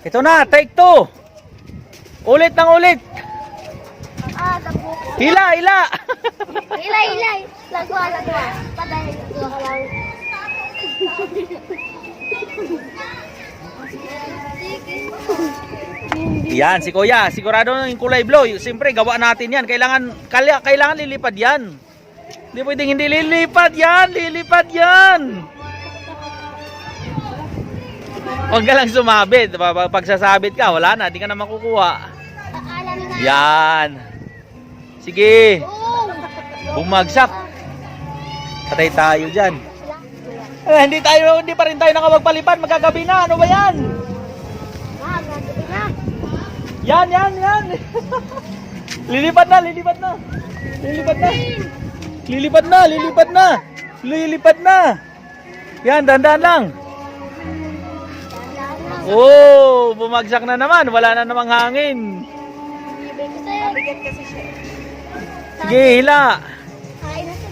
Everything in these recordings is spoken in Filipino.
Ito na, take two. Ulit ng ulit. Ah. Hila, hila. Ilay, ilay. Lagwa, lagwa. Patay, lagwa ka lang. Yan, si Kuya, sigurado yung kulay blue. Siyempre, gawa natin yan. Kailangan, kailangan lilipad yan. Hindi pwedeng hindi lilipad yan. Lilipad yan. Huwag ka lang sumabit. Pag- Pag sasabit ka, wala na. Di ka na makukuha. Yan. Sige. Bumagsak. Patay tayo dyan. Eh, hindi tayo, hindi pa rin tayo nakapagpalipad. Magkagabi na. Ano ba yan? Yan, yan, yan. lilipad na, lilipad na. Lilipad na. Lilipad na, lilipad na. Lilipad na. Yan, dandan lang. Oh, bumagsak na naman. Wala na namang hangin. Bibig ko sa'yo. Bigat kasi siya. Sige, hila. Kain na sa.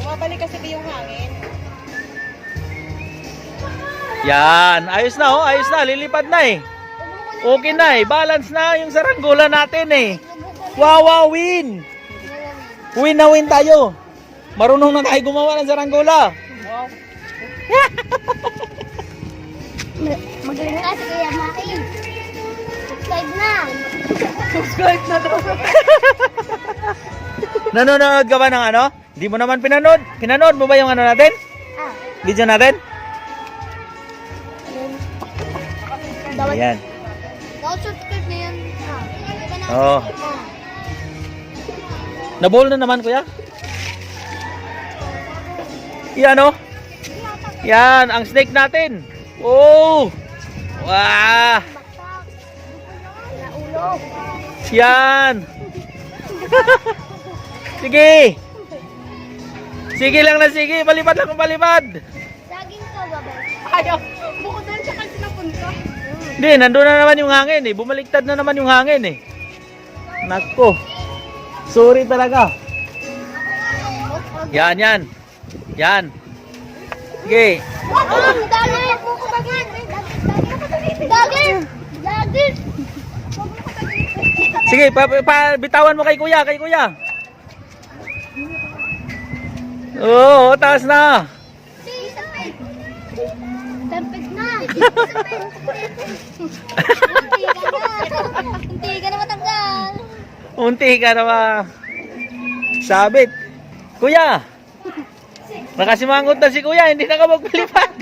Bumabalik kasi ba yung hangin? Yan, ayos na oh, ayos na. Lilipad na eh. Okay na eh. Balance na yung saranggola natin eh. Wow, wow, win. Win na win tayo. Marunong na tayo gumawa ng saranggola. Wow. Subscribe na daw. Nanonood ka ba ng ano? Hindi mo naman pinanood. Pinanood mo ba yung ano natin? Ah, Video natin? dawat. Ayan. Daw subscribe na yan. Ah. Oo. Ah. Nabowl na naman kuya? Yan oh. Yan, ang snake natin. Oh! Wow! Yan! sige! Sige lang na sige, palipad lang kung palipad. Saging ka, babay. Ayaw. Bukod doon siya kasi napunta. Hindi, nandun na naman yung hangin eh. Bumaliktad na naman yung hangin eh. Nako. Sorry talaga. Yan, yan. Yan. Sige. Ah, dali! Dali! Sige, pa, pa, bitawan mo kay kuya, kay kuya. Oo, taas na. Perfect na! Hindi ka na matanggal. Unti ka na ma. Sabit. Kuya. Nakasimangot na si kuya, hindi na ka magpalipad.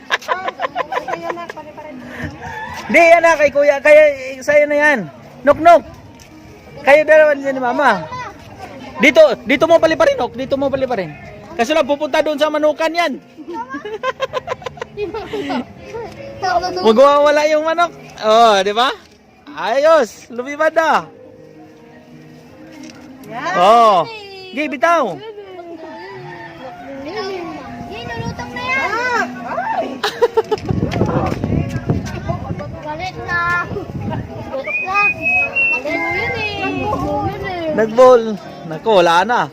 Rin. Hindi, yan na kay kuya. Kaya sa'yo na yan. Nok, nok. Kayo dalawa niya ni mama. Dito, dito mo paliparin, ok. Dito mo paliparin. Kasi lang pupunta doon sa manukan yan. Magwawala yung manok. Oh, di ba? Ayos, lumipad na. Oh. Gi, bitaw. Galit na! Galit na! Nagball. Nako, wala na.